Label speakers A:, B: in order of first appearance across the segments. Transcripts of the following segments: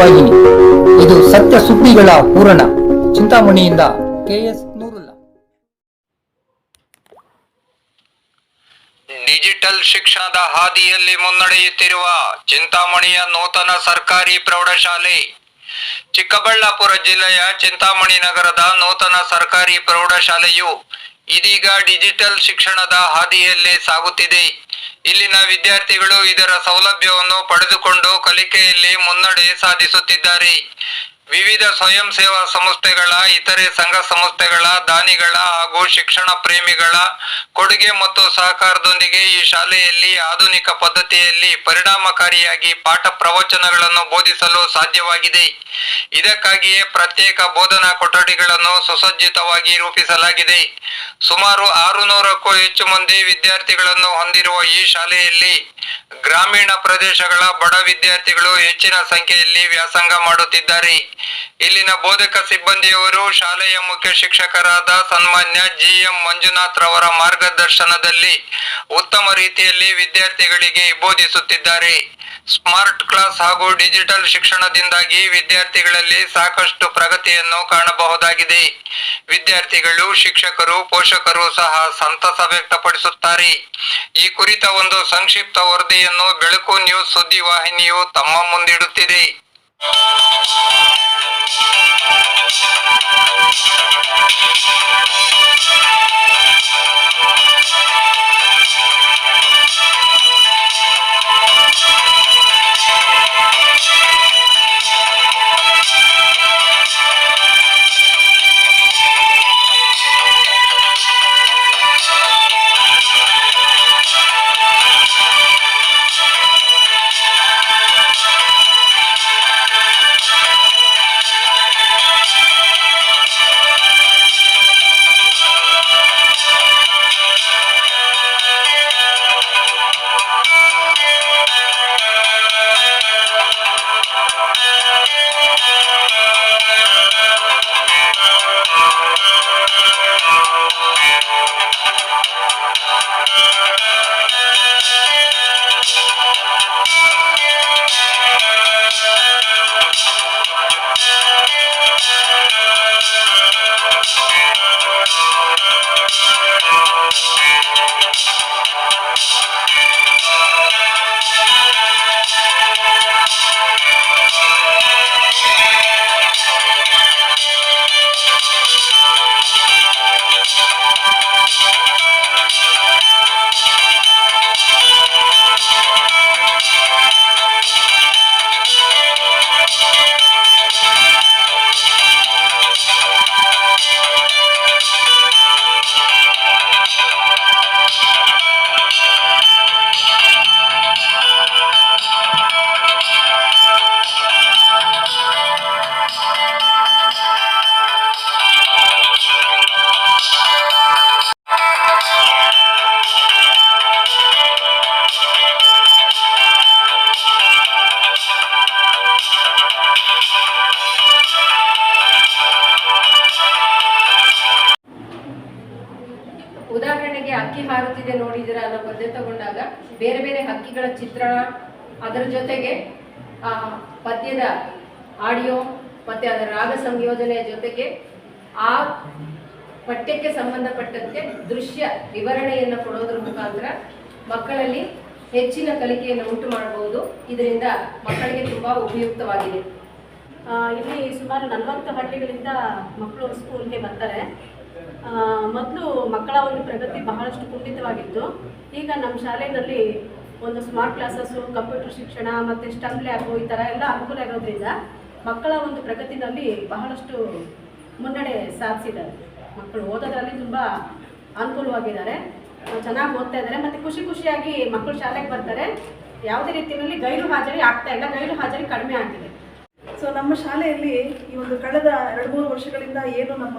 A: ಸುದ್ದಿವಾಹಿನಿ ಇದು ಸತ್ಯ ಸುದ್ದಿಗಳ ಪೂರಣ ಚಿಂತಾಮಣಿಯಿಂದ ಕೆಎಸ್ ನೂರುಲ್ಲ.
B: ಡಿಜಿಟಲ್ ಶಿಕ್ಷಣದ ಹಾದಿಯಲ್ಲಿ ಮುನ್ನಡೆಯುತ್ತಿರುವ ಚಿಂತಾಮಣಿಯ ನೂತನ ಸರ್ಕಾರಿ ಪ್ರೌಢಶಾಲೆ. ಚಿಕ್ಕಬಳ್ಳಾಪುರ ಜಿಲ್ಲೆಯ ಚಿಂತಾಮಣಿ ನಗರದ ನೂತನ ಸರ್ಕಾರಿ ಪ್ರೌಢಶಾಲೆಯು ಇದೀಗ ಡಿಜಿಟಲ್ ಶಿಕ್ಷಣದ ಹಾದಿಯಲ್ಲಿ ಸಾಗುತ್ತಿದೆ. ಇಲ್ಲಿನ ವಿದ್ಯಾರ್ಥಿಗಳು ಇದರ ಸೌಲಭ್ಯವನ್ನು ಪಡೆದುಕೊಂಡು ಕಲಿಕೆಯಲ್ಲಿ ಮುನ್ನಡೆ ಸಾಧಿಸುತ್ತಿದ್ದಾರೆ. ವಿವಿಧ ಸ್ವಯಂ ಸೇವಾ ಸಂಸ್ಥೆಗಳ, ಇತರೆ ಸಂಘ ಸಂಸ್ಥೆಗಳ, ದಾನಿಗಳ ಹಾಗೂ ಶಿಕ್ಷಣ ಪ್ರೇಮಿಗಳ ಕೊಡುಗೆ ಮತ್ತು ಸಹಕಾರದೊಂದಿಗೆ ಈ ಶಾಲೆಯಲ್ಲಿ ಆಧುನಿಕ ಪದ್ಧತಿಯಲ್ಲಿ ಪರಿಣಾಮಕಾರಿಯಾಗಿ ಪಾಠ ಪ್ರವಚನಗಳನ್ನು ಬೋಧಿಸಲು ಸಾಧ್ಯವಾಗಿದೆ. ಇದಕ್ಕಾಗಿಯೇ ಪ್ರತ್ಯೇಕ ಬೋಧನಾ ಕೊಠಡಿಗಳನ್ನು ಸುಸಜ್ಜಿತವಾಗಿ ರೂಪಿಸಲಾಗಿದೆ. ಸುಮಾರು ಆರು ನೂರಕ್ಕೂ ಹೆಚ್ಚು ಮಂದಿ ವಿದ್ಯಾರ್ಥಿಗಳನ್ನು ಹೊಂದಿರುವ ಈ ಶಾಲೆಯಲ್ಲಿ ಗ್ರಾಮೀಣ ಪ್ರದೇಶಗಳ ಬಡ ವಿದ್ಯಾರ್ಥಿಗಳು ಹೆಚ್ಚಿನ ಸಂಖ್ಯೆಯಲ್ಲಿ ವ್ಯಾಸಂಗ ಮಾಡುತ್ತಿದ್ದಾರೆ. ಇಲ್ಲಿನ ಬೋಧಕ ಸಿಬ್ಬಂದಿಯವರು ಶಾಲೆಯ ಮುಖ್ಯ ಶಿಕ್ಷಕರಾದ ಸನ್ಮಾನ್ಯ ಜಿ ಎಂ ಮಂಜುನಾಥ್ ರವರ ಮಾರ್ಗದರ್ಶನದಲ್ಲಿ ಉತ್ತಮ ರೀತಿಯಲ್ಲಿ ವಿದ್ಯಾರ್ಥಿಗಳಿಗೆ ಬೋಧಿಸುತ್ತಿದ್ದಾರೆ. ಸ್ಮಾರ್ಟ್ ಕ್ಲಾಸ್ ಹಾಗೂ ಡಿಜಿಟಲ್ ಶಿಕ್ಷಣದಿಂದಾಗಿ ವಿದ್ಯಾರ್ಥಿಗಳಲ್ಲಿ ಸಾಕಷ್ಟು ಪ್ರಗತಿಯನ್ನು ಕಾಣಬಹುದಾಗಿದೆ. ವಿದ್ಯಾರ್ಥಿಗಳು, ಶಿಕ್ಷಕರು, ಪೋಷಕರು ಸಹ ಸಂತಸ ವ್ಯಕ್ತಪಡಿಸುತ್ತಾರೆ. ಈ ಕುರಿತ ಒಂದು ಸಂಕ್ಷಿಪ್ತ ವರದಿಯನ್ನು ಬೆಳಕು ನ್ಯೂಸ್ ಸುದ್ದಿವಾಹಿನಿಯು ತಮ್ಮ ಮುಂದಿಡುತ್ತಿದೆ.
C: Thank you. ಬೇರೆ ಬೇರೆ ಹಕ್ಕಿಗಳ ಚಿತ್ರಣ ಅದರ ಜೊತೆಗೆ, ಆ, ಪದ್ಯದ ಆಡಿಯೋ ಮತ್ತು ಅದರ ರಾಗ ಸಂಯೋಜನೆಯ ಜೊತೆಗೆ ಆ ಪಠ್ಯಕ್ಕೆ ಸಂಬಂಧಪಟ್ಟಂತೆ ದೃಶ್ಯ ವಿವರಣೆಯನ್ನು ಕೊಡೋದ್ರ ಮುಖಾಂತರ ಮಕ್ಕಳಲ್ಲಿ ಹೆಚ್ಚಿನ ಕಲಿಕೆಯನ್ನು ಉಂಟು ಮಾಡಬಹುದು ಇದರಿಂದ ಮಕ್ಕಳಿಗೆ ತುಂಬಾ ಉಪಯುಕ್ತವಾಗಿದೆ.
D: ಇಲ್ಲಿ ಸುಮಾರು ನಲವತ್ತು ಹಳ್ಳಿಗಳಿಂದ ಮಕ್ಕಳು ಸ್ಕೂಲ್ಗೆ ಬರ್ತಾರೆ. ಮೊದಲು ಮಕ್ಕಳ ಒಂದು ಪ್ರಗತಿ ಬಹಳಷ್ಟು ಕುಂಠಿತವಾಗಿತ್ತು. ಈಗ ನಮ್ಮ ಶಾಲೆಯಲ್ಲಿ ಒಂದು ಸ್ಮಾರ್ಟ್ ಕ್ಲಾಸಸ್ಸು ಕಂಪ್ಯೂಟರ್ ಶಿಕ್ಷಣ, ಮತ್ತು ಸ್ಟಮ್ ಲ್ಯಾಬು ಈ ಥರ ಎಲ್ಲ ಅನುಕೂಲ ಆಗೋದ್ರಿಂದ ಮಕ್ಕಳ ಒಂದು ಪ್ರಗತಿನಲ್ಲಿ ಬಹಳಷ್ಟು ಮುನ್ನಡೆ ಸಾಧಿಸಿದ್ದಾರೆ. ಮಕ್ಕಳು ಓದೋದ್ರಲ್ಲಿ ತುಂಬ ಅನುಕೂಲವಾಗಿದ್ದಾರೆ. ಚೆನ್ನಾಗಿ ಓದ್ತಾ ಇದ್ದಾರೆ. ಮತ್ತು ಖುಷಿ ಖುಷಿಯಾಗಿ ಮಕ್ಕಳು ಶಾಲೆಗೆ ಬರ್ತಾರೆ. ಯಾವುದೇ ರೀತಿಯಲ್ಲಿ ಗೈರು ಹಾಜರಿ ಆಗ್ತಾ ಇಲ್ಲ. ಗೈರು ಹಾಜರಿ ಕಡಿಮೆ ಆಗಿದೆ.
E: ಸೊ ನಮ್ಮ ಶಾಲೆಯಲ್ಲಿ ಈ ಒಂದು ಕಳೆದ ಎರಡು ಮೂರು ವರ್ಷಗಳಿಂದ ಏನು ನಮ್ಮ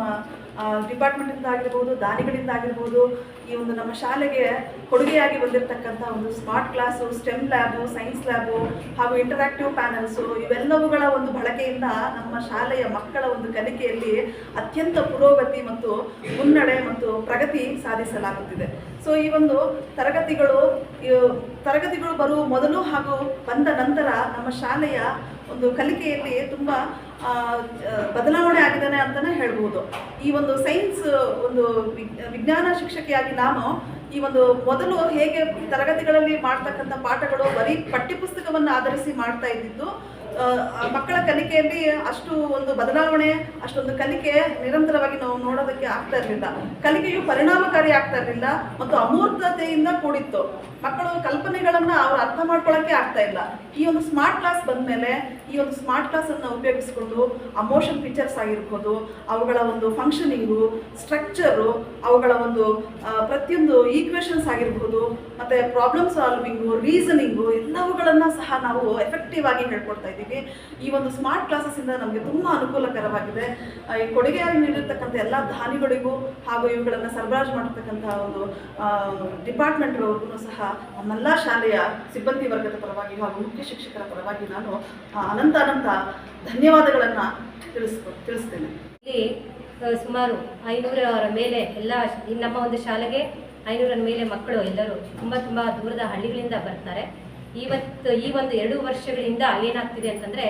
E: ಡಿಪಾರ್ಟ್ಮೆಂಟಿಂದ ಆಗಿರ್ಬೋದು, ದಾನಿಗಳಿಂದ ಆಗಿರ್ಬೋದು, ಈ ಒಂದು ನಮ್ಮ ಶಾಲೆಗೆ ಕೊಡುಗೆಯಾಗಿ ಬಂದಿರತಕ್ಕಂಥ ಒಂದು smart class STEM lab science lab ಹಾಗೂ ಇಂಟರಾಕ್ಟಿವ್ ಪ್ಯಾನಲ್ಸು ಇವೆಲ್ಲವುಗಳ ಒಂದು ಬಳಕೆಯಿಂದ ನಮ್ಮ ಶಾಲೆಯ ಮಕ್ಕಳ ಒಂದು ಕಲಿಕೆಯಲ್ಲಿ ಅತ್ಯಂತ ಪುರೋಗತಿ ಮತ್ತು ಮುನ್ನಡೆ ಮತ್ತು ಪ್ರಗತಿ ಸಾಧಿಸಲಾಗುತ್ತಿದೆ. ಸೊ ಈ ಒಂದು ತರಗತಿಗಳು ತರಗತಿಗಳು ಬರುವ ಮೊದಲು ಹಾಗೂ ಬಂದ ನಂತರ ನಮ್ಮ ಶಾಲೆಯ ಒಂದು ಕಲಿಕೆಯಲ್ಲಿ ತುಂಬ ಬದಲಾವಣೆ ಆಗಿದ್ದಾನೆ ಅಂತಲೇ ಹೇಳ್ಬೋದು. ಈ ಒಂದು ಸೈನ್ಸ್, ಒಂದು ವಿಜ್ಞಾನ ಶಿಕ್ಷಕಿಯಾಗಿ ನಾನು ಈ ಒಂದು ಮೊದಲು ಹೇಗೆ ತರಗತಿಗಳಲ್ಲಿ ಮಾಡ್ತಕ್ಕಂಥ ಪಾಠಗಳು ಬರೀ ಪಠ್ಯಪುಸ್ತಕವನ್ನು ಆಧರಿಸಿ ಮಾಡ್ತಾ ಇದ್ದಿದ್ದು ಮಕ್ಕಳ ಕಲಿಕೆಯಲ್ಲಿ ಅಷ್ಟು ಒಂದು ಬದಲಾವಣೆ, ಅಷ್ಟೊಂದು ಕಲಿಕೆ ನಿರಂತರವಾಗಿ ನಾವು ನೋಡೋದಕ್ಕೆ ಆಗ್ತಾ ಇರಲಿಲ್ಲ. ಕಲಿಕೆಯು ಪರಿಣಾಮಕಾರಿ ಆಗ್ತಾ ಇರಲಿಲ್ಲ ಮತ್ತು ಅಮೂರ್ತತೆಯಿಂದ ಕೂಡಿತ್ತು. ಮಕ್ಕಳು ಕಲ್ಪನೆಗಳನ್ನು ಅವ್ರು ಅರ್ಥ ಮಾಡ್ಕೊಳ್ಳೋಕೆ ಆಗ್ತಾ ಇಲ್ಲ. ಈ ಒಂದು ಸ್ಮಾರ್ಟ್ ಕ್ಲಾಸ್ ಬಂದ್ಮೇಲೆ ಈ ಒಂದು ಸ್ಮಾರ್ಟ್ ಕ್ಲಾಸ್ ಉಪಯೋಗಿಸ್ಕೊಂಡು ಅಮೋಷನ್ ಫೀಚರ್ಸ್ ಆಗಿರ್ಬೋದು, ಅವುಗಳ ಒಂದು ಫಂಕ್ಷನಿಂಗು ಸ್ಟ್ರಕ್ಚರು ಅವುಗಳ ಒಂದು ಪ್ರತಿಯೊಂದು ಈಕ್ವೇಷನ್ಸ್ ಆಗಿರ್ಬೋದು, ಮತ್ತೆ ಪ್ರಾಬ್ಲಮ್ ಸಾಲ್ವಿಂಗು ರೀಸನಿಂಗು ಎಲ್ಲವುಗಳನ್ನು ಸಹ ನಾವು ಎಫೆಕ್ಟಿವ್ ಆಗಿ ಹೇಳ್ಕೊಡ್ತಾ ಈ ಒಂದು ಸ್ಮಾರ್ಟ್ ಕ್ಲಾಸಸ್ ಇಂದ ನಮಗೆ ತುಂಬಾ ಅನುಕೂಲಕರವಾಗಿದೆ. ಈ ಕೊಡುಗೆಯಾಗಿ ನೀಡಿರ್ತಕ್ಕಂಥ ಎಲ್ಲ ದಾನಿಗಳಿಗೂ ಹಾಗೂ ಇವುಗಳನ್ನು ಸರಬರಾಜು ಮಾಡಿರ್ತಕ್ಕಂಥ ಒಂದು ಡಿಪಾರ್ಟ್ಮೆಂಟ್ರವ್ರಿಗೂ ಸಹ ನಮ್ಮೆಲ್ಲ ಶಾಲೆಯ ಸಿಬ್ಬಂದಿ ವರ್ಗದ ಪರವಾಗಿ ಹಾಗೂ ಮುಖ್ಯ ಶಿಕ್ಷಕರ ಪರವಾಗಿ ನಾನು ಅನಂತ ಅನಂತ ಧನ್ಯವಾದಗಳನ್ನು ತಿಳಿಸ್ಕೊ, ತಿಳಿಸ್ತೇನೆ.
F: ಇಲ್ಲಿ ಸುಮಾರು ಐನೂರರ ಮೇಲೆ ಎಲ್ಲ ನಮ್ಮ ಒಂದು ಶಾಲೆಗೆ ಐನೂರರ ಮೇಲೆ ಮಕ್ಕಳು ಎಲ್ಲರೂ ತುಂಬ ತುಂಬ ದೂರದ ಹಳ್ಳಿಗಳಿಂದ ಬರ್ತಾರೆ. ಇವತ್ತು, ಈ ಒಂದು ಎರಡು ವರ್ಷಗಳಿಂದ ಏನಾಗ್ತಿದೆ ಅಂತಂದರೆ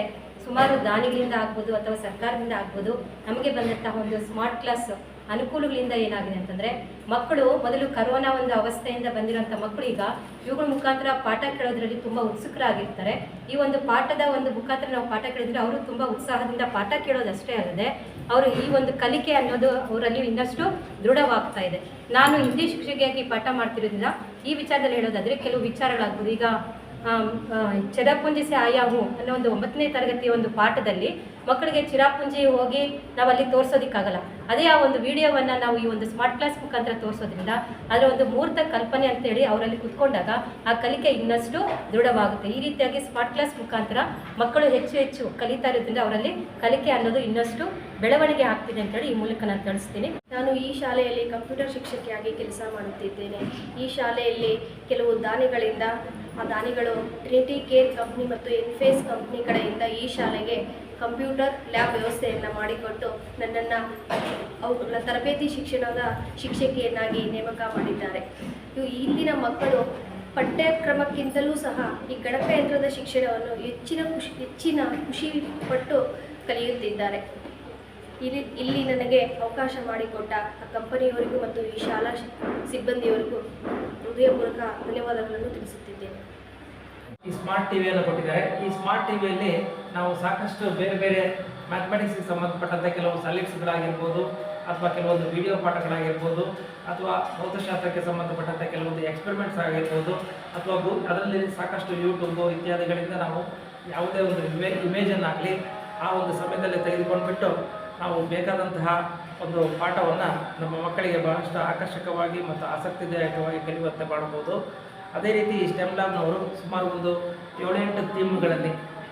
F: ಸುಮಾರು ದಾನಿಗಳಿಂದ ಆಗ್ಬೋದು ಅಥವಾ ಸರ್ಕಾರದಿಂದ ಆಗ್ಬೋದು, ನಮಗೆ ಬಂದಂತಹ ಒಂದು ಸ್ಮಾರ್ಟ್ ಕ್ಲಾಸ್ ಅನುಕೂಲಗಳಿಂದ ಏನಾಗಿದೆ ಅಂತಂದರೆ ಮಕ್ಕಳು ಮೊದಲು ಕರೋನಾ ಒಂದು ಅವಸ್ಥೆಯಿಂದ ಬಂದಿರೋಂಥ ಮಕ್ಕಳು ಈಗ ಇವುಗಳ ಮುಖಾಂತರ ಪಾಠ ಕೇಳೋದ್ರಲ್ಲಿ ತುಂಬ ಉತ್ಸುಕರಾಗಿರ್ತಾರೆ. ಈ ಒಂದು ಪಾಠದ ಒಂದು ಮುಖಾಂತರ ನಾವು ಪಾಠ ಕೇಳಿದ್ರೆ ಅವರು ತುಂಬ ಉತ್ಸಾಹದಿಂದ ಪಾಠ ಕೇಳೋದಷ್ಟೇ ಅಲ್ಲದೆ ಅವರು ಈ ಒಂದು ಕಲಿಕೆ ಅನ್ನೋದು ಅವರಲ್ಲಿ ಇನ್ನಷ್ಟು ದೃಢವಾಗ್ತಾ ಇದೆ. ನಾನು ಹಿಂದಿ ಶಿಕ್ಷಕಿಯಾಗಿ ಪಾಠ ಮಾಡ್ತಿರೋದ್ರಿಂದ ಈ ವಿಚಾರದಲ್ಲಿ ಹೇಳೋದಾದರೆ ಕೆಲವು ವಿಚಾರಗಳಾಗ್ಬೋದು. ಈಗ ಚಿರಪುಂಜಿ ಸೆ ಹೂ ಅನ್ನೋ ಒಂದು ಒಂಬತ್ತನೇ ತರಗತಿಯ ಒಂದು ಪಾಠದಲ್ಲಿ ಮಕ್ಕಳಿಗೆ ಚಿರಾಪುಂಜಿ ಹೋಗಿ ನಾವು ಅಲ್ಲಿ ತೋರಿಸೋದಕ್ಕಾಗಲ್ಲ. ಅದೇ ಆ ಒಂದು ವಿಡಿಯೋವನ್ನು ನಾವು ಈ ಒಂದು ಸ್ಮಾರ್ಟ್ ಕ್ಲಾಸ್ ಮುಖಾಂತರ ತೋರಿಸೋದ್ರಿಂದ ಅದರ ಒಂದು ಮೂರ್ತ ಕಲ್ಪನೆ ಅಂತೇಳಿ ಅವರಲ್ಲಿ ಕುತ್ಕೊಂಡಾಗ ಆ ಕಲಿಕೆ ಇನ್ನಷ್ಟು ದೃಢವಾಗುತ್ತೆ. ಈ ರೀತಿಯಾಗಿ ಸ್ಮಾರ್ಟ್ ಕ್ಲಾಸ್ ಮುಖಾಂತರ ಮಕ್ಕಳು ಹೆಚ್ಚು ಹೆಚ್ಚು ಕಲಿತಾ ಇರೋದ್ರಿಂದ ಅವರಲ್ಲಿ ಕಲಿಕೆ ಅನ್ನೋದು ಇನ್ನಷ್ಟು ಬೆಳವಣಿಗೆ ಆಗ್ತಿದೆ ಅಂತೇಳಿ ಈ ಮೂಲಕ ನಾನು ತಿಳಿಸ್ತೀನಿ.
G: ನಾನು ಈ ಶಾಲೆಯಲ್ಲಿ ಕಂಪ್ಯೂಟರ್ ಶಿಕ್ಷಕಿಯಾಗಿ ಕೆಲಸ ಮಾಡುತ್ತಿದ್ದೇನೆ. ಈ ಶಾಲೆಯಲ್ಲಿ ಕೆಲವು ದಾನಿಗಳಿಂದ ದಾನಿಗಳು ಟ್ರಿನಿಟಿ ಕೇರ್ ಕಂಪ್ನಿ ಮತ್ತು ಎನ್ಫೇಸ್ ಕಂಪ್ನಿ ಕಡೆಯಿಂದ ಈ ಶಾಲೆಗೆ ಕಂಪ್ಯೂಟರ್ ಲ್ಯಾಬ್ ವ್ಯವಸ್ಥೆಯನ್ನು ಮಾಡಿಕೊಟ್ಟು ನನ್ನನ್ನು ಅವುಗಳ ತರಬೇತಿ ಶಿಕ್ಷಣದ ಶಿಕ್ಷಕಿಯನ್ನಾಗಿ ನೇಮಕ ಮಾಡಿದ್ದಾರೆ. ಇವು ಇಲ್ಲಿನ ಮಕ್ಕಳು ಪಠ್ಯಕ್ರಮಕ್ಕಿಂತಲೂ ಸಹ ಈ ಗಣಕಯಂತ್ರದ ಶಿಕ್ಷಣವನ್ನು ಹೆಚ್ಚಿನ ಖುಷಿ ಹೆಚ್ಚಿನ ಖುಷಿ ಪಟ್ಟು ಕಲಿಯುತ್ತಿದ್ದಾರೆ. ಇಲ್ಲಿ ಇಲ್ಲಿ ನನಗೆ ಅವಕಾಶ ಮಾಡಿಕೊಟ್ಟ ಆ ಕಂಪನಿಯವರಿಗೂ ಮತ್ತು ಈ ಶಾಲಾ ಸಿಬ್ಬಂದಿಯವರಿಗೂ ಹೃದಯಪೂರ್ವಕ ಧನ್ಯವಾದಗಳನ್ನು ತಿಳಿಸುತ್ತಿದ್ದೇನೆ.
H: ಈ ಸ್ಮಾರ್ಟ್ ಟಿವಿಯನ್ನು ಕೊಟ್ಟಿದ್ದಾರೆ. ಈ ಸ್ಮಾರ್ಟ್ ಟಿವಿಯಲ್ಲಿ ನಾವು ಸಾಕಷ್ಟು ಬೇರೆ ಬೇರೆ ಮ್ಯಾಥಮೆಟಿಕ್ಸ್ಗೆ ಸಂಬಂಧಪಟ್ಟಂತೆ ಕೆಲವು ಸಲೀಕ್ಸ್ಗಳಾಗಿರ್ಬೋದು ಅಥವಾ ಕೆಲವೊಂದು ವಿಡಿಯೋ ಪಾಠಗಳಾಗಿರ್ಬೋದು ಅಥವಾ ಭೌತಶಾಸ್ತ್ರಕ್ಕೆ ಸಂಬಂಧಪಟ್ಟಂತೆ ಕೆಲವೊಂದು ಎಕ್ಸ್ಪೆರಿಮೆಂಟ್ಸ್ ಆಗಿರ್ಬೋದು ಅಥವಾ ಗು, ಅದರಲ್ಲಿ ಸಾಕಷ್ಟು ಯೂಟ್ಯೂಬು ಇತ್ಯಾದಿಗಳಿಂದ ನಾವು ಯಾವುದೇ ಒಂದು ಇಮೇ ಇಮೇಜನ್ನಾಗಲಿ ಆ ಒಂದು ಸಮಯದಲ್ಲಿ ತೆಗೆದುಕೊಂಡ್ಬಿಟ್ಟು ನಾವು ಬೇಕಾದಂತಹ ಒಂದು ಪಾಠವನ್ನು ನಮ್ಮ ಮಕ್ಕಳಿಗೆ ಬಹಳಷ್ಟು ಆಕರ್ಷಕವಾಗಿ ಮತ್ತು ಆಸಕ್ತಿದಾಯಕವಾಗಿ ಕಲಿಯುವಂತೆ ಮಾಡಬಹುದು. ಅದೇ ರೀತಿ ಸ್ಟೆಮ್ ಲ್ಯಾಬ್ನವರು ಸುಮಾರು ಒಂದು ಏಳೆಂಟು ಥೀಮ್ಗಳಲ್ಲಿ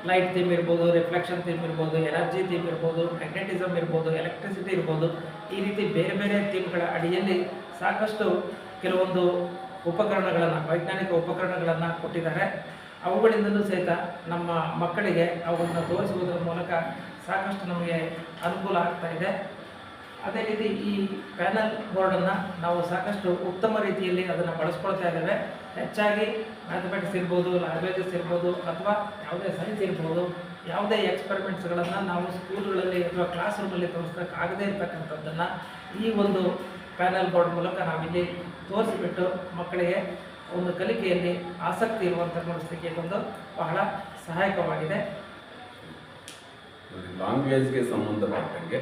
H: ಲೈಟ್ ಥೀಮ್ ಇರ್ಬೋದು ರಿಫ್ಲೆಕ್ಷನ್ ಥೀಮ್ ಇರ್ಬೋದು ಎನರ್ಜಿ ಥೀಮ್ ಇರ್ಬೋದು ಮ್ಯಾಗ್ನೆಟಿಸಮ್ ಇರ್ಬೋದು ಎಲೆಕ್ಟ್ರಿಸಿಟಿ ಇರ್ಬೋದು, ಈ ರೀತಿ ಬೇರೆ ಬೇರೆ ಥೀಮ್ಗಳ ಅಡಿಯಲ್ಲಿ ಸಾಕಷ್ಟು ಕೆಲವೊಂದು ಉಪಕರಣಗಳನ್ನು, ವೈಜ್ಞಾನಿಕ ಉಪಕರಣಗಳನ್ನು ಕೊಟ್ಟಿದ್ದಾರೆ. ಅವುಗಳಿಂದಲೂ ಸಹಿತ ನಮ್ಮ ಮಕ್ಕಳಿಗೆ ಅವುಗಳನ್ನು ತೋರಿಸುವುದರ ಮೂಲಕ ಸಾಕಷ್ಟು ನಮಗೆ ಅನುಕೂಲ ಆಗ್ತಾ ಇದೆ. ಅದೇ ರೀತಿ ಈ ಪ್ಯಾನಲ್ ಬೋರ್ಡನ್ನು ನಾವು ಸಾಕಷ್ಟು ಉತ್ತಮ ರೀತಿಯಲ್ಲಿ ಅದನ್ನು ಬಳಸ್ಕೊಳ್ತಾ ಇದ್ದೇವೆ. ಹೆಚ್ಚಾಗಿ ಮ್ಯಾಥಮೆಟಿಕ್ಸ್ ಇರ್ಬೋದು, ಲ್ಯಾಂಗ್ವೇಜಸ್ ಇರ್ಬೋದು, ಅಥವಾ ಯಾವುದೇ ಸೈನ್ಸ್ ಇರ್ಬೋದು, ಯಾವುದೇ ಎಕ್ಸ್ಪೆರಿಮೆಂಟ್ಸ್ಗಳನ್ನು ನಾವು ಸ್ಕೂಲ್ಗಳಲ್ಲಿ ಅಥವಾ ಕ್ಲಾಸ್ ರೂಮಲ್ಲಿ ಆಗದೇ ಇರತಕ್ಕಂಥದ್ದನ್ನು ಈ ಒಂದು ಪ್ಯಾನಲ್ ಬೋರ್ಡ್ ಮೂಲಕ ನಾವಿಲ್ಲಿ ತೋರಿಸಿಬಿಟ್ಟು ಮಕ್ಕಳಿಗೆ ಒಂದು ಕಲಿಕೆಯಲ್ಲಿ ಆಸಕ್ತಿ ಇರುವಂಥ ಮೂಡಿಸಲಿಕ್ಕೆ ಇದೊಂದು ಬಹಳ ಸಹಾಯಕವಾಗಿದೆ.
I: ಲ್ಯಾಂಗ್ವೇಜ್ಗೆ ಸಂಬಂಧಪಟ್ಟಂಗೆ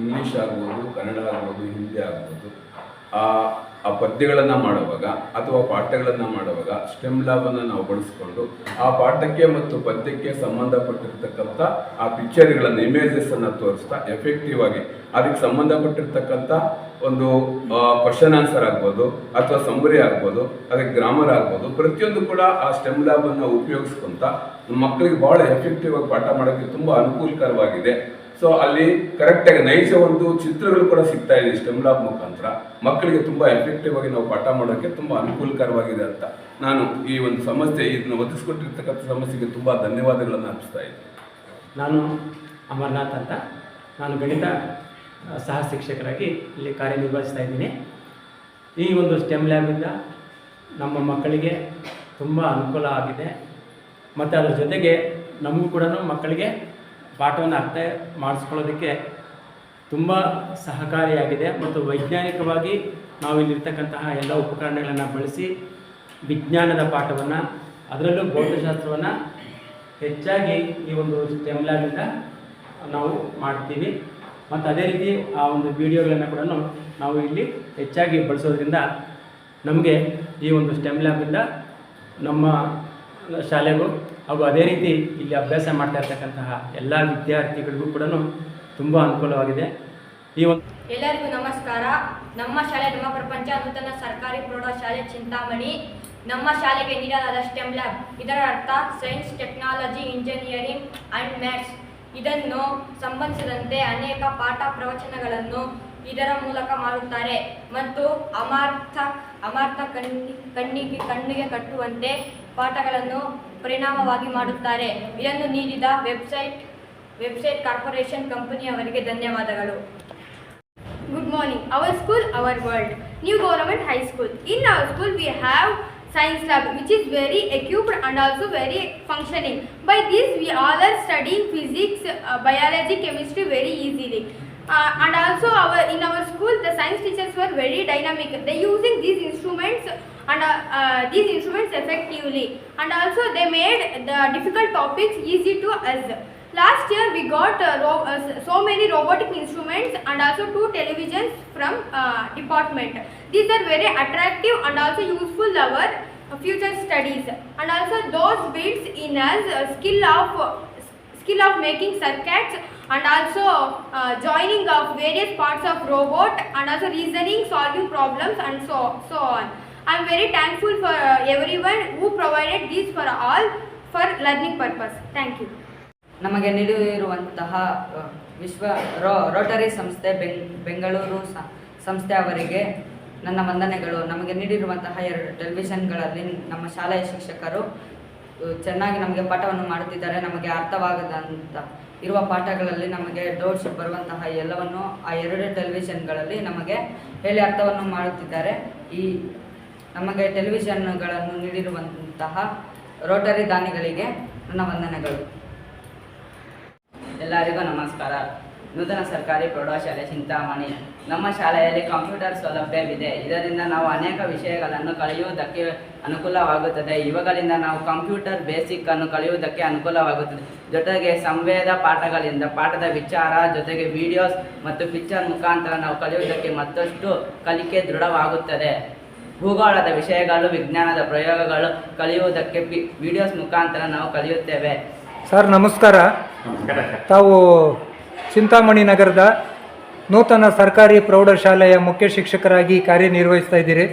I: ಇಂಗ್ಲೀಷ್ ಆಗ್ಬೋದು, ಕನ್ನಡ ಆಗ್ಬೋದು, ಹಿಂದಿ ಆಗ್ಬೋದು, ಆ ಆ ಪದ್ಯಗಳನ್ನು ಮಾಡುವಾಗ ಅಥವಾ ಪಾಠಗಳನ್ನು ಮಾಡುವಾಗ ಸ್ಟೆಮ್ ಲ್ಯಾಬನ್ನು ನಾವು ಬಳಸಿಕೊಂಡು ಆ ಪಾಠಕ್ಕೆ ಮತ್ತು ಪದ್ಯಕ್ಕೆ ಸಂಬಂಧಪಟ್ಟಿರ್ತಕ್ಕಂಥ ಆ ಪಿಕ್ಚರ್ಗಳನ್ನು ಇಮೇಜಸನ್ನು ತೋರಿಸ್ತಾ ಎಫೆಕ್ಟಿವ್ ಆಗಿ, ಅದಕ್ಕೆ ಸಂಬಂಧಪಟ್ಟಿರ್ತಕ್ಕಂಥ ಒಂದು ಕ್ವಶನ್ ಆನ್ಸರ್ ಆಗ್ಬೋದು, ಅಥವಾ ಸಂಬರಿ ಆಗ್ಬೋದು ಅದಕ್ಕೆ ಗ್ರಾಮರ್ ಆಗ್ಬೋದು, ಪ್ರತಿಯೊಂದು ಕೂಡ ಆ ಸ್ಟೆಮ್ ಲ್ಯಾಬನ್ನು ಉಪಯೋಗಿಸ್ಕೊಂತ ಮಕ್ಕಳಿಗೆ ಭಾಳ ಎಫೆಕ್ಟಿವ್ ಆಗಿ ಪಾಠ ಮಾಡೋಕ್ಕೆ ತುಂಬ ಅನುಕೂಲಕರವಾಗಿದೆ. ಸೊ ಅಲ್ಲಿ ಕರೆಕ್ಟಾಗಿ ನೈಜ ಒಂದು ಚಿತ್ರಗಳು ಕೂಡ ಸಿಗ್ತಾ ಇದೆ ಸ್ಟೆಮ್ ಲ್ಯಾಬ್ ಮುಖಾಂತರ. ಮಕ್ಕಳಿಗೆ ತುಂಬ ಎಫೆಕ್ಟಿವ್ ಆಗಿ ನಾವು ಪಾಠ ಮಾಡೋಕ್ಕೆ ತುಂಬ ಅನುಕೂಲಕರವಾಗಿದೆ ಅಂತ ನಾನು ಈ ಒಂದು ಸಮಸ್ಯೆ, ಇದನ್ನು ಒದಗಿಸ್ಕೊಟ್ಟಿರ್ತಕ್ಕಂಥ ಸಮಸ್ಯೆಗೆ ತುಂಬ ಧನ್ಯವಾದಗಳನ್ನು ಅರ್ಪಿಸ್ತಾ ಇದ್ದೀನಿ.
J: ನಾನು ಅಮರ್ನಾಥ್ ಅಂತ. ನಾನು ಗಣಿತ ಸಹ ಶಿಕ್ಷಕರಾಗಿ ಇಲ್ಲಿ ಕಾರ್ಯನಿರ್ವಹಿಸ್ತಾ ಇದ್ದೀನಿ. ಈ ಒಂದು ಸ್ಟೆಮ್ ಲ್ಯಾಬಿಂದ ನಮ್ಮ ಮಕ್ಕಳಿಗೆ ತುಂಬ ಅನುಕೂಲ ಆಗಿದೆ. ಮತ್ತು ಅದರ ಜೊತೆಗೆ ನಮಗೂ ಕೂಡ ಮಕ್ಕಳಿಗೆ ಪಾಠವನ್ನು ಅರ್ಥ ಮಾಡಿಸ್ಕೊಳ್ಳೋದಕ್ಕೆ ತುಂಬ ಸಹಕಾರಿಯಾಗಿದೆ. ಮತ್ತು ವೈಜ್ಞಾನಿಕವಾಗಿ ನಾವು ಇಲ್ಲಿರ್ತಕ್ಕಂತಹ ಎಲ್ಲ ಉಪಕರಣಗಳನ್ನು ಬಳಸಿ ವಿಜ್ಞಾನದ ಪಾಠವನ್ನು, ಅದರಲ್ಲೂ ಭೌತಶಾಸ್ತ್ರವನ್ನು ಹೆಚ್ಚಾಗಿ ಈ ಒಂದು ಸ್ಟೆಮ್ ಲ್ಯಾಬಿಂದ ನಾವು ಮಾಡ್ತೀವಿ. ಮತ್ತು ಅದೇ ರೀತಿ ಆ ಒಂದು ವಿಡಿಯೋಗಳನ್ನು ಕೂಡ ನಾವು ಇಲ್ಲಿ ಹೆಚ್ಚಾಗಿ ಬಳಸೋದ್ರಿಂದ ನಮಗೆ ಈ ಒಂದು ಸ್ಟೆಮ್ ಲ್ಯಾಬಿಂದ ನಮ್ಮ ಶಾಲೆಗೂ ಹಾಗೂ ಅದೇ ರೀತಿ ಇಲ್ಲಿ ಅಭ್ಯಾಸ ಮಾಡ್ತಾ ಇರ್ತಕ್ಕಂತಹ ಎಲ್ಲ ವಿದ್ಯಾರ್ಥಿಗಳಿಗೂ ಕೂಡ ತುಂಬ ಅನುಕೂಲವಾಗಿದೆ. ಈ ಒಂದು
K: ಎಲ್ಲರಿಗೂ ನಮಸ್ಕಾರ. ನಮ್ಮ ಶಾಲೆ ನಮ್ಮ ಪ್ರಪಂಚ ನೂತನ ಸರ್ಕಾರಿ ಪ್ರೌಢಶಾಲೆ ಚಿಂತಾಮಣಿ. ನಮ್ಮ ಶಾಲೆಗೆ ನೀಡಲಾದ ಸ್ಟೆಮ್ ಲ್ಯಾಬ್ ಇದರ ಅರ್ಥ science technology engineering and maths ಇದನ್ನು ಸಂಬಂಧಿಸಿದಂತೆ ಅನೇಕ ಪಾಠ ಪ್ರವಚನಗಳನ್ನು ಇದರ ಮೂಲಕ ಮಾಡುತ್ತಾರೆ. ಮತ್ತು ಅಮಾರ್ಥ ಅಮಾರ್ಥ ಕಣ್ಣಿ ಕಣ್ಣಿಗೆ ಕಣ್ಣಿಗೆ ಕಟ್ಟುವಂತೆ ಪಾಠಗಳನ್ನು ಪರಿಣಾಮವಾಗಿ ಮಾಡುತ್ತಾರೆ. ಇದನ್ನು ನೀಡಿದ ವೆಬ್ಸೈಟ್ ವೆಬ್ಸೈಟ್ ಕಾರ್ಪೊರೇಷನ್ ಕಂಪನಿಯವರಿಗೆ ಧನ್ಯವಾದಗಳು.
L: Good morning our school our world new government high school in our school we have science lab, which is very equipped and also very functioning. By this, we all are studying physics, uh, biology, chemistry very easily. Uh, and also, our in our school, the science teachers were very dynamic. They using these instruments and uh, uh, these instruments effectively. And also, they made the difficult topics easy to us. Last year we got uh, uh, so many robotic instruments and also two televisions from uh, department. These are very attractive and also useful our future studies. And also those builds in us uh, skill of uh, skill of making circuits and also uh, joining of various parts of robot and also reasoning, solving problems and so so on. I am very thankful for uh, everyone who provided these for all for learning purpose. Thank you.
M: ನಮಗೆ ನೀಡಿರುವಂತಹ ವಿಶ್ವ rho, Rotary ಸಂಸ್ಥೆ ಬೆಂಗ್ ಬೆಂಗಳೂರು ಸಂಸ್ಥೆ ಅವರಿಗೆ ನನ್ನ ವಂದನೆಗಳು. ನಮಗೆ ನೀಡಿರುವಂತಹ ಎರಡು ಟೆಲಿವಿಷನ್ಗಳಲ್ಲಿ ನಮ್ಮ ಶಾಲೆಯ ಶಿಕ್ಷಕರು ಚೆನ್ನಾಗಿ ನಮಗೆ ಪಾಠವನ್ನು ಮಾಡುತ್ತಿದ್ದಾರೆ. ನಮಗೆ ಅರ್ಥವಾಗದಂತ ಇರುವ ಪಾಠಗಳಲ್ಲಿ ನಮಗೆ ಡೌಟ್ಸ್ ಬರುವಂತಹ ಎಲ್ಲವನ್ನು ಆ ಎರಡು ಟೆಲಿವಿಷನ್ಗಳಲ್ಲಿ ನಮಗೆ ಹೇಳಿ ಅರ್ಥವನ್ನು ಮಾಡುತ್ತಿದ್ದಾರೆ. ಈ ನಮಗೆ ಟೆಲಿವಿಷನ್ಗಳನ್ನು ನೀಡಿರುವಂತಹ ರೋಟರಿ ದಾನಿಗಳಿಗೆ ನನ್ನ ವಂದನೆಗಳು. ಎಲ್ಲರಿಗೂ ನಮಸ್ಕಾರ. ನೂತನ ಸರ್ಕಾರಿ ಪ್ರೌಢಶಾಲೆ ಚಿಂತಾಮಣಿ. ನಮ್ಮ ಶಾಲೆಯಲ್ಲಿ ಕಂಪ್ಯೂಟರ್ ಸೌಲಭ್ಯವಿದೆ. ಇದರಿಂದ ನಾವು ಅನೇಕ ವಿಷಯಗಳನ್ನು ಕಲಿಯುವುದಕ್ಕೆ ಅನುಕೂಲವಾಗುತ್ತದೆ. ಇವುಗಳಿಂದ ನಾವು ಕಂಪ್ಯೂಟರ್ ಬೇಸಿಕ್ ಅನ್ನು ಕಲಿಯುವುದಕ್ಕೆ ಅನುಕೂಲವಾಗುತ್ತದೆ. ಜೊತೆಗೆ ಸಂವೇದ ಪಾಠಗಳಿಂದ, ಪಾಠದ ವಿಚಾರ, ಜೊತೆಗೆ ವಿಡಿಯೋಸ್ ಮತ್ತು ಪಿಕ್ಚರ್ ಮುಖಾಂತರ ನಾವು ಕಲಿಯುವುದಕ್ಕೆ ಮತ್ತಷ್ಟು ಕಲಿಕೆ ದೃಢವಾಗುತ್ತದೆ. ಭೂಗೋಳದ ವಿಷಯಗಳು, ವಿಜ್ಞಾನದ ಪ್ರಯೋಗಗಳು ಕಲಿಯುವುದಕ್ಕೆ ವಿಡಿಯೋಸ್ ಮುಖಾಂತರ ನಾವು ಕಲಿಯುತ್ತೇವೆ.
A: ಸರ್, ನಮಸ್ಕಾರ. ತಾವು ಚಿಂತಾಮಣಿ ನಗರದ ನೂತನ ಸರ್ಕಾರಿ ಪ್ರೌಢಶಾಲೆಯ ಮುಖ್ಯ ಶಿಕ್ಷಕರಾಗಿ ಕಾರ್ಯನಿರ್ವಹಿಸ್ತಾ ಇದ್ದೀರಿ.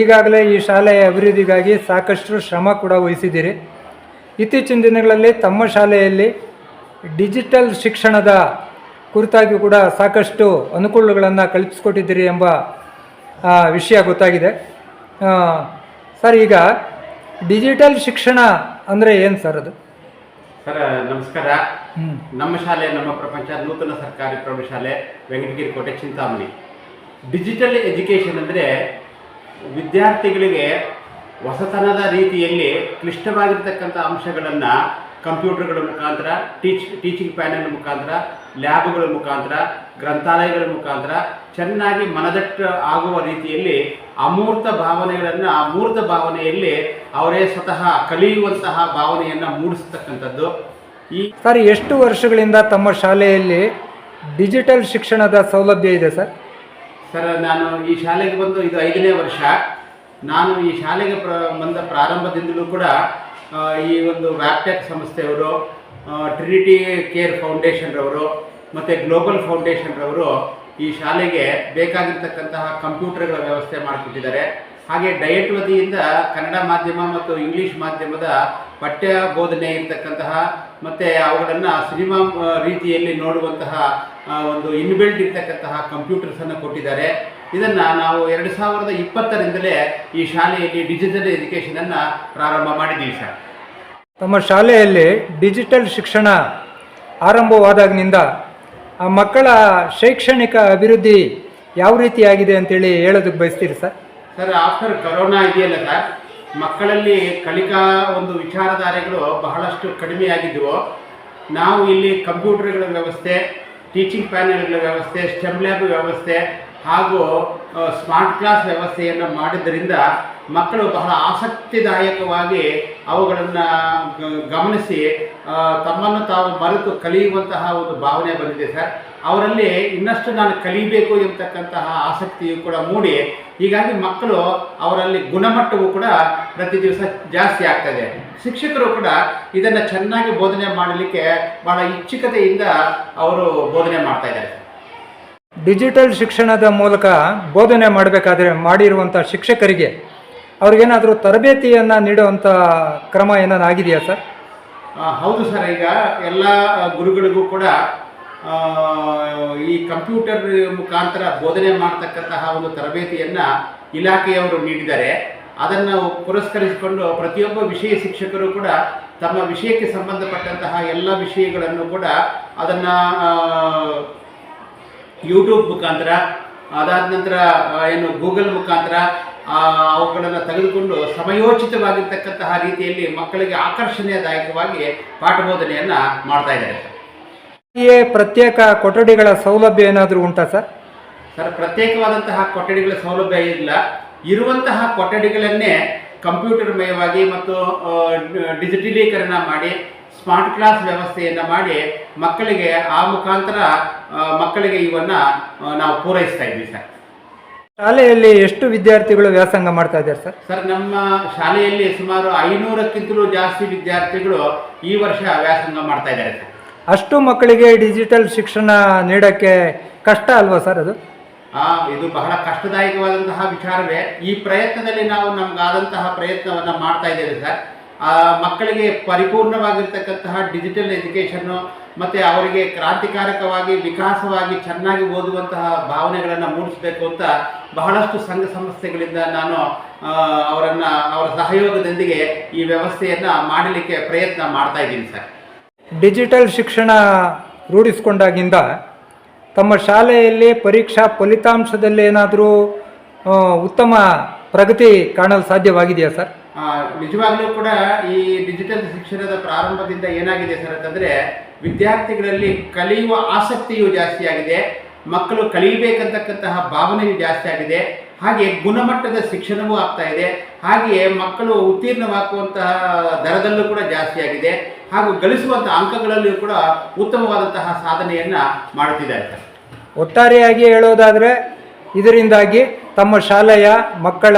A: ಈಗಾಗಲೇ ಈ ಶಾಲೆಯ ಅಭಿವೃದ್ಧಿಗಾಗಿ ಸಾಕಷ್ಟು ಶ್ರಮ ಕೂಡ ವಹಿಸಿದ್ದೀರಿ. ಇತ್ತೀಚಿನ ದಿನಗಳಲ್ಲಿ ತಮ್ಮ ಶಾಲೆಯಲ್ಲಿ ಡಿಜಿಟಲ್ ಶಿಕ್ಷಣದ ಕುರಿತಾಗಿ ಕೂಡ ಸಾಕಷ್ಟು ಅನುಕೂಲಗಳನ್ನು ಕಲ್ಪಿಸ್ಕೊಟ್ಟಿದ್ದೀರಿ ಎಂಬ ವಿಷಯ ಗೊತ್ತಾಗಿದೆ. ಸರ್, ಈಗ ಡಿಜಿಟಲ್ ಶಿಕ್ಷಣ ಅಂದರೆ ಏನು ಸರ್ ಅದು?
N: ಸರ್ ನಮಸ್ಕಾರ. ನಮ್ಮ ಶಾಲೆ ನಮ್ಮ ಪ್ರಪಂಚ ನೂತನ ಸರ್ಕಾರಿ ಪ್ರೌಢಶಾಲೆ ವೆಂಕಟಗಿರಿ ಕೋಟೆ ಚಿಂತಾಮಣಿ. ಡಿಜಿಟಲ್ ಎಜುಕೇಷನ್ ಅಂದರೆ ವಿದ್ಯಾರ್ಥಿಗಳಿಗೆ ಹೊಸತನದ ರೀತಿಯಲ್ಲಿ ಕ್ಲಿಷ್ಟವಾಗಿರ್ತಕ್ಕಂಥ ಅಂಶಗಳನ್ನು ಕಂಪ್ಯೂಟರ್ಗಳ ಮುಖಾಂತರ ಟೀಚ್ ಟೀಚಿಂಗ್ ಪ್ಯಾನಲ್ ಮುಖಾಂತರ ಲ್ಯಾಬ್ಗಳ ಮುಖಾಂತರ ಗ್ರಂಥಾಲಯಗಳ ಮುಖಾಂತರ ಚೆನ್ನಾಗಿ ಮನದಟ್ಟು ಆಗುವ ರೀತಿಯಲ್ಲಿ ಅಮೂರ್ತ ಭಾವನೆಗಳನ್ನು ಆ ಮೂರ್ತ ಭಾವನೆಯಲ್ಲಿ ಅವರೇ ಸ್ವತಃ ಕಲಿಯುವಂತಹ ಭಾವನೆಯನ್ನು ಮೂಡಿಸತಕ್ಕಂಥದ್ದು. ಈ
A: ಸರ್ ಎಷ್ಟು ವರ್ಷಗಳಿಂದ ತಮ್ಮ ಶಾಲೆಯಲ್ಲಿ ಡಿಜಿಟಲ್ ಶಿಕ್ಷಣದ ಸೌಲಭ್ಯ ಇದೆ ಸರ್?
N: ಸರ್ ನಾನು ಈ ಶಾಲೆಗೆ ಬಂದು ಇದು ಐದನೇ ವರ್ಷ. ನಾನು ಈ ಶಾಲೆಗೆ ಪ್ರ ಬಂದ ಪ್ರಾರಂಭದಿಂದಲೂ ಕೂಡ ಈ ಒಂದು ವ್ಯಾಪ್ಟೆಕ್ ಸಂಸ್ಥೆಯವರು ಟ್ರಿನಿಟಿ ಕೇರ್ ಫೌಂಡೇಶನ್ರವರು ಮತ್ತು ಗ್ಲೋಬಲ್ ಫೌಂಡೇಶನ್ರವರು ಈ ಶಾಲೆಗೆ ಬೇಕಾಗಿರ್ತಕ್ಕಂತಹ ಕಂಪ್ಯೂಟರ್ಗಳ ವ್ಯವಸ್ಥೆ ಮಾಡಿಕೊಟ್ಟಿದ್ದಾರೆ. ಹಾಗೆ ಡಯಟ್ ವತಿಯಿಂದ ಕನ್ನಡ ಮಾಧ್ಯಮ ಮತ್ತು ಇಂಗ್ಲೀಷ್ ಮಾಧ್ಯಮದ ಪಠ್ಯ ಬೋಧನೆ ಇರತಕ್ಕಂತಹ ಮತ್ತು ಅವುಗಳನ್ನು ಸಿನಿಮಾ ರೀತಿಯಲ್ಲಿ ನೋಡುವಂತಹ ಒಂದು ಇನ್ಬಿಲ್ಟ್ ಇರ್ತಕ್ಕಂತಹ ಕಂಪ್ಯೂಟರ್ಸನ್ನು ಕೊಟ್ಟಿದ್ದಾರೆ. ಇದನ್ನು ನಾವು ಎರಡು ಸಾವಿರದ ಇಪ್ಪತ್ತರಿಂದಲೇ ಈ ಶಾಲೆಯಲ್ಲಿ ಡಿಜಿಟಲ್ ಎಜುಕೇಷನನ್ನು ಪ್ರಾರಂಭ ಮಾಡಿದ್ದೀವಿ ಸರ್.
A: ತಮ್ಮ ಶಾಲೆಯಲ್ಲಿ ಡಿಜಿಟಲ್ ಶಿಕ್ಷಣ ಆರಂಭವಾದಾಗಿನಿಂದ ಆ ಮಕ್ಕಳ ಶೈಕ್ಷಣಿಕ ಅಭಿವೃದ್ಧಿ ಯಾವ ರೀತಿಯಾಗಿದೆ ಅಂತೇಳಿ ಹೇಳೋದಕ್ಕೆ ಬಯಸ್ತೀರಿ ಸರ್?
N: ಸರ್, ಆಫ್ಟರ್ ಕರೋನಾ ಇದೆಯಲ್ಲ ಸರ್, ಮಕ್ಕಳಲ್ಲಿ ಕಲಿಕಾ ಒಂದು ವಿಚಾರಧಾರೆಗಳು ಬಹಳಷ್ಟು ಕಡಿಮೆಯಾಗಿದ್ದವು ನಾವು ಇಲ್ಲಿ ಕಂಪ್ಯೂಟರ್ಗಳ ವ್ಯವಸ್ಥೆ, ಟೀಚಿಂಗ್ ಪ್ಯಾನೆಲ್ಗಳ ವ್ಯವಸ್ಥೆ, ಸ್ಟೆಮ್ ಲ್ಯಾಬ್ ವ್ಯವಸ್ಥೆ ಹಾಗೂ ಸ್ಮಾರ್ಟ್ ಕ್ಲಾಸ್ ವ್ಯವಸ್ಥೆಯನ್ನು ಮಾಡಿದ್ದರಿಂದ ಮಕ್ಕಳು ಬಹಳ ಆಸಕ್ತಿದಾಯಕವಾಗಿ ಅವುಗಳನ್ನು ಗಮನಿಸಿ ತಮ್ಮನ್ನು ತಾವು ಮರೆತು ಕಲಿಯುವಂತಹ ಒಂದು ಭಾವನೆ ಬಂದಿದೆ ಸರ್. ಅವರಲ್ಲಿ ಇನ್ನಷ್ಟು ನಾನು ಕಲಿಬೇಕು ಎಂಬತಕ್ಕಂತಹ ಆಸಕ್ತಿಯು ಕೂಡ ಮೂಡಿ, ಹೀಗಾಗಿ ಮಕ್ಕಳು ಅವರಲ್ಲಿ ಗುಣಮಟ್ಟವು ಕೂಡ ಪ್ರತಿ ದಿವಸ ಜಾಸ್ತಿ ಆಗ್ತದೆ. ಶಿಕ್ಷಕರು ಕೂಡ ಇದನ್ನು ಚೆನ್ನಾಗಿ ಬೋಧನೆ ಮಾಡಲಿಕ್ಕೆ ಬಹಳ ಇಚ್ಛುಕತೆಯಿಂದ ಅವರು ಬೋಧನೆ ಮಾಡ್ತಾ ಇದ್ದಾರೆ.
A: ಡಿಜಿಟಲ್ ಶಿಕ್ಷಣದ ಮೂಲಕ ಬೋಧನೆ ಮಾಡಬೇಕಾದ್ರೆ ಮಾಡಿರುವಂಥ ಶಿಕ್ಷಕರಿಗೆ ಅವ್ರಿಗೇನಾದರೂ ತರಬೇತಿಯನ್ನು ನೀಡುವಂಥ ಕ್ರಮ ಏನಾದ್ರು ಆಗಿದೆಯಾ ಸರ್?
N: ಹೌದು ಸರ್, ಈಗ ಎಲ್ಲ ಗುರುಗಳಿಗೂ ಕೂಡ ಈ ಕಂಪ್ಯೂಟರ್ ಮುಖಾಂತರ ಬೋಧನೆ ಮಾಡ್ತಕ್ಕಂತಹ ಒಂದು ತರಬೇತಿಯನ್ನು ಇಲಾಖೆಯವರು ನೀಡಿದ್ದಾರೆ. ಅದನ್ನು ಪುರಸ್ಕರಿಸಿಕೊಂಡು ಪ್ರತಿಯೊಬ್ಬ ವಿಷಯ ಶಿಕ್ಷಕರು ಕೂಡ ತಮ್ಮ ವಿಷಯಕ್ಕೆ ಸಂಬಂಧಪಟ್ಟಂತಹ ಎಲ್ಲ ವಿಷಯಗಳನ್ನು ಕೂಡ ಅದನ್ನು ಯೂಟ್ಯೂಬ್ ಮುಖಾಂತರ ಅದಾದ ನಂತರ ಏನು ಗೂಗಲ್ ಮುಖಾಂತರ ಅವುಗಳನ್ನು ತೆಗೆದುಕೊಂಡು ಸಮಯೋಚಿತವಾಗಿರ್ತಕ್ಕಂತಹ ರೀತಿಯಲ್ಲಿ ಮಕ್ಕಳಿಗೆ ಆಕರ್ಷಣೀಯದಾಯಕವಾಗಿ ಪಾಠ ಬೋಧನೆಯನ್ನು ಮಾಡ್ತಾ ಇದ್ದಾರೆ
A: ಪ್ರತ್ಯೇಕ ಕೊಠಡಿಗಳ ಸೌಲಭ್ಯ ಏನಾದರೂ ಉಂಟಾ ಸರ್?
N: ಸರ್ ಪ್ರತ್ಯೇಕವಾದಂತಹ ಕೊಠಡಿಗಳ ಸೌಲಭ್ಯ ಇಲ್ಲ. ಇರುವಂತಹ ಕೊಠಡಿಗಳನ್ನೇ ಕಂಪ್ಯೂಟರ್ಮಯವಾಗಿ ಮತ್ತು ಡಿಜಿಟಲೀಕರಣ ಮಾಡಿ ಸ್ಮಾರ್ಟ್ ಕ್ಲಾಸ್ ವ್ಯವಸ್ಥೆಯನ್ನು ಮಾಡಿ ಮಕ್ಕಳಿಗೆ ಆ ಮುಖಾಂತರ ಮಕ್ಕಳಿಗೆ ಇವನ್ನು ನಾವು ಪೂರೈಸ್ತಾ ಇದ್ವಿ ಸರ್.
A: ಶಾಲೆಯಲ್ಲಿ ಎಷ್ಟು ವಿದ್ಯಾರ್ಥಿಗಳು ವ್ಯಾಸಂಗ ಮಾಡ್ತಾ ಇದ್ದಾರೆ ಸರ್?
N: ಸರ್ ನಮ್ಮ ಶಾಲೆಯಲ್ಲಿ ಸುಮಾರು ಐನೂರಕ್ಕಿಂತಲೂ ಜಾಸ್ತಿ ವಿದ್ಯಾರ್ಥಿಗಳು ಈ ವರ್ಷ ವ್ಯಾಸಂಗ ಮಾಡ್ತಾ ಇದ್ದಾರೆ ಸರ್.
A: ಅಷ್ಟು ಮಕ್ಕಳಿಗೆ ಡಿಜಿಟಲ್ ಶಿಕ್ಷಣ ನೀಡೋಕ್ಕೆ ಕಷ್ಟ ಅಲ್ವಾ ಸರ್ ಅದು?
N: ಆ, ಇದು ಬಹಳ ಕಷ್ಟದಾಯಕವಾದಂತಹ ವಿಚಾರವೇ. ಈ ಪ್ರಯತ್ನದಲ್ಲಿ ನಾವು ನಮ್ಗಾದಂತಹ ಪ್ರಯತ್ನವನ್ನು ಮಾಡ್ತಾ ಇದ್ದೇವೆ ಸರ್. ಆ, ಮಕ್ಕಳಿಗೆ ಪರಿಪೂರ್ಣವಾಗಿರ್ತಕ್ಕಂತಹ ಡಿಜಿಟಲ್ ಎಜುಕೇಷನ್ನು ಮತ್ತು ಅವರಿಗೆ ಕ್ರಾಂತಿಕಾರಕವಾಗಿ ವಿಕಾಸವಾಗಿ ಚೆನ್ನಾಗಿ ಓದುವಂತಹ ಭಾವನೆಗಳನ್ನು ಮೂಡಿಸಬೇಕು ಅಂತ ಬಹಳಷ್ಟು ಸಂಘ ಸಂಸ್ಥೆಗಳಿಂದ ನಾನು ಅವರನ್ನು ಅವರ ಸಹಯೋಗದೊಂದಿಗೆ ಈ ವ್ಯವಸ್ಥೆಯನ್ನು ಮಾಡಲಿಕ್ಕೆ ಪ್ರಯತ್ನ ಮಾಡ್ತಾ ಇದ್ದೀನಿ ಸರ್.
A: ಡಿಜಿಟಲ್ ಶಿಕ್ಷಣ ರೂಢಿಸ್ಕೊಂಡಾಗಿಂದ ತಮ್ಮ ಶಾಲೆಯಲ್ಲಿ ಪರೀಕ್ಷಾ ಫಲಿತಾಂಶದಲ್ಲಿ ಏನಾದರೂ ಉತ್ತಮ ಪ್ರಗತಿ ಕಾಣಲು ಸಾಧ್ಯವಾಗಿದೆಯಾ ಸರ್?
N: ನಿಜವಾಗ್ಲೂ ಕೂಡ ಈ ಡಿಜಿಟಲ್ ಶಿಕ್ಷಣದ ಪ್ರಾರಂಭದಿಂದ ಏನಾಗಿದೆ ಸರ್ ಅಂತಂದ್ರೆ, ವಿದ್ಯಾರ್ಥಿಗಳಲ್ಲಿ ಕಲಿಯುವ ಆಸಕ್ತಿಯು ಜಾಸ್ತಿ ಆಗಿದೆ, ಮಕ್ಕಳು ಕಲಿಯಬೇಕಂತಕ್ಕಂತಹ ಭಾವನೆಯು ಜಾಸ್ತಿ ಆಗಿದೆ, ಹಾಗೆ ಗುಣಮಟ್ಟದ ಶಿಕ್ಷಣವೂ ಆಗ್ತಾ ಇದೆ, ಹಾಗೆಯೇ ಮಕ್ಕಳು ಉತ್ತೀರ್ಣವಾಗುವಂತಹ ದರದಲ್ಲೂ ಕೂಡ ಜಾಸ್ತಿ ಆಗಿದೆ, ಹಾಗೂ ಗಳಿಸುವಂತಹ ಅಂಕಗಳಲ್ಲಿಯೂ ಕೂಡ ಉತ್ತಮವಾದಂತಹ ಸಾಧನೆಯನ್ನ ಮಾಡುತ್ತಿದ್ದಾರೆ
A: ಒಟ್ಟಾರೆಯಾಗಿ ಹೇಳೋದಾದರೆ, ಇದರಿಂದಾಗಿ ತಮ್ಮ ಶಾಲೆಯ ಮಕ್ಕಳ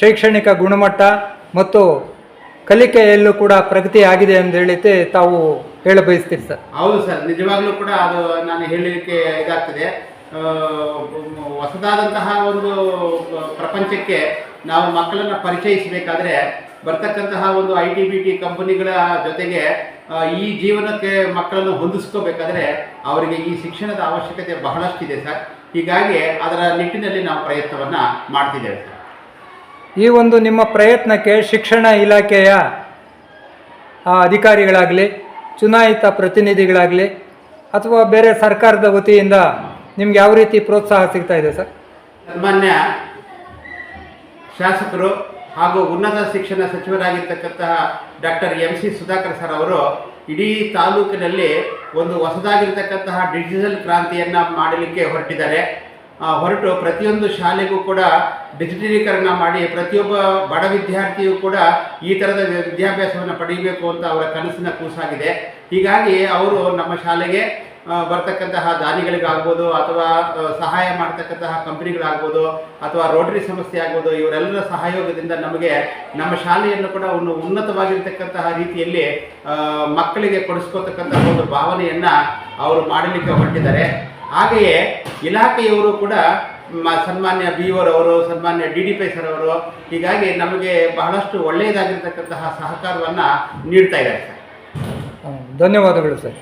A: ಶೈಕ್ಷಣಿಕ ಗುಣಮಟ್ಟ ಮತ್ತು ಕಲಿಕೆಯಲ್ಲೂ ಕೂಡ ಪ್ರಗತಿ ಆಗಿದೆ ಅಂತ ತಾವು ಹೇಳ ಬಯಸ್ತೀರಿ ಸರ್.
N: ಹೌದು ಸರ್, ನಿಜವಾಗ್ಲೂ ಕೂಡ ಅದು ನಾನು ಹೇಳಲಿಕ್ಕೆ ಇದಾಗ್ತದೆ. ಹೊಸದಾದಂತಹ ಒಂದು ಪ್ರಪಂಚಕ್ಕೆ ನಾವು ಮಕ್ಕಳನ್ನು ಪರಿಚಯಿಸಬೇಕಾದ್ರೆ ಬರ್ತಕ್ಕಂತಹ ಒಂದು ಐ ಟಿ ಬಿ ಟಿ ಕಂಪನಿಗಳ ಜೊತೆಗೆ ಈ ಜೀವನಕ್ಕೆ ಮಕ್ಕಳನ್ನು ಹೊಂದಿಸ್ಕೋಬೇಕಾದ್ರೆ ಅವರಿಗೆ ಈ ಶಿಕ್ಷಣದ ಅವಶ್ಯಕತೆ ಬಹಳಷ್ಟಿದೆ ಸರ್. ಹೀಗಾಗಿ ಅದರ ನಿಟ್ಟಿನಲ್ಲಿ ನಾವು ಪ್ರಯತ್ನವನ್ನು ಮಾಡ್ತಿದ್ದೇವೆ ಸರ್.
A: ಈ ಒಂದು ನಿಮ್ಮ ಪ್ರಯತ್ನಕ್ಕೆ ಶಿಕ್ಷಣ ಇಲಾಖೆಯ ಅಧಿಕಾರಿಗಳಾಗಲಿ, ಚುನಾಯಿತ ಪ್ರತಿನಿಧಿಗಳಾಗಲಿ, ಅಥವಾ ಬೇರೆ ಸರ್ಕಾರದ ವತಿಯಿಂದ ನಿಮ್ಗೆ ಯಾವ ರೀತಿ ಪ್ರೋತ್ಸಾಹ ಸಿಗ್ತಾ ಇದೆ ಸರ್?
N: ಸನ್ಮಾನ್ಯ ಶಾಸಕರು ಹಾಗೂ ಉನ್ನತ ಶಿಕ್ಷಣ ಸಚಿವರಾಗಿರ್ತಕ್ಕಂತಹ doctor M C Sudhakar sir ಅವರು ಇಡೀ ತಾಲೂಕಿನಲ್ಲಿ ಒಂದು ಹೊಸದಾಗಿರ್ತಕ್ಕಂತಹ ಡಿಜಿಟಲ್ ಕ್ರಾಂತಿಯನ್ನು ಮಾಡಲಿಕ್ಕೆ ಹೊರಟಿದ್ದಾರೆ. ಹೊರಟು ಪ್ರತಿಯೊಂದು ಶಾಲೆಗೂ ಕೂಡ ಡಿಜಿಟಲೀಕರಣ ಮಾಡಿ ಪ್ರತಿಯೊಬ್ಬ ಬಡ ವಿದ್ಯಾರ್ಥಿಯೂ ಕೂಡ ಈ ಥರದ ವಿದ್ಯಾಭ್ಯಾಸವನ್ನು ಪಡೆಯಬೇಕು ಅಂತ ಅವರ ಕನಸಿನ ಕೂಸಾಗಿದೆ. ಹೀಗಾಗಿ ಅವರು ನಮ್ಮ ಶಾಲೆಗೆ ಬರ್ತಕ್ಕಂತಹ ದಾನಿಗಳಿಗಾಗ್ಬೋದು ಅಥವಾ ಸಹಾಯ ಮಾಡ್ತಕ್ಕಂತಹ ಕಂಪ್ನಿಗಳಾಗ್ಬೋದು ಅಥವಾ ರೋಟರಿ ಸಂಸ್ಥೆ ಆಗ್ಬೋದು, ಇವರೆಲ್ಲರ ಸಹಯೋಗದಿಂದ ನಮಗೆ ನಮ್ಮ ಶಾಲೆಯನ್ನು ಕೂಡ ಒಂದು ಉನ್ನತವಾಗಿರ್ತಕ್ಕಂತಹ ರೀತಿಯಲ್ಲಿ ಮಕ್ಕಳಿಗೆ ಕೊಡಿಸ್ಕೊತಕ್ಕಂತಹ ಒಂದು ಭಾವನೆಯನ್ನು ಅವರು ಮಾಡಲಿಕ್ಕೆ ಹೊರಟಿದ್ದಾರೆ. ಹಾಗೆಯೇ ಇಲಾಖೆಯವರು ಕೂಡ ಸನ್ಮಾನ್ಯ ಬಿ ಅವರು ಸನ್ಮಾನ್ಯ ಡಿ ಡಿ ಪೈ ಸರ್ ಅವರು ಹೀಗಾಗಿ ನಮಗೆ ಬಹಳಷ್ಟು ಒಳ್ಳೆಯದಾಗಿರ್ತಕ್ಕಂತಹ ಸಹಕಾರವನ್ನು ನೀಡ್ತಾ ಇದ್ದಾರೆ ಸರ್.
A: ಧನ್ಯವಾದಗಳು ಸರ್.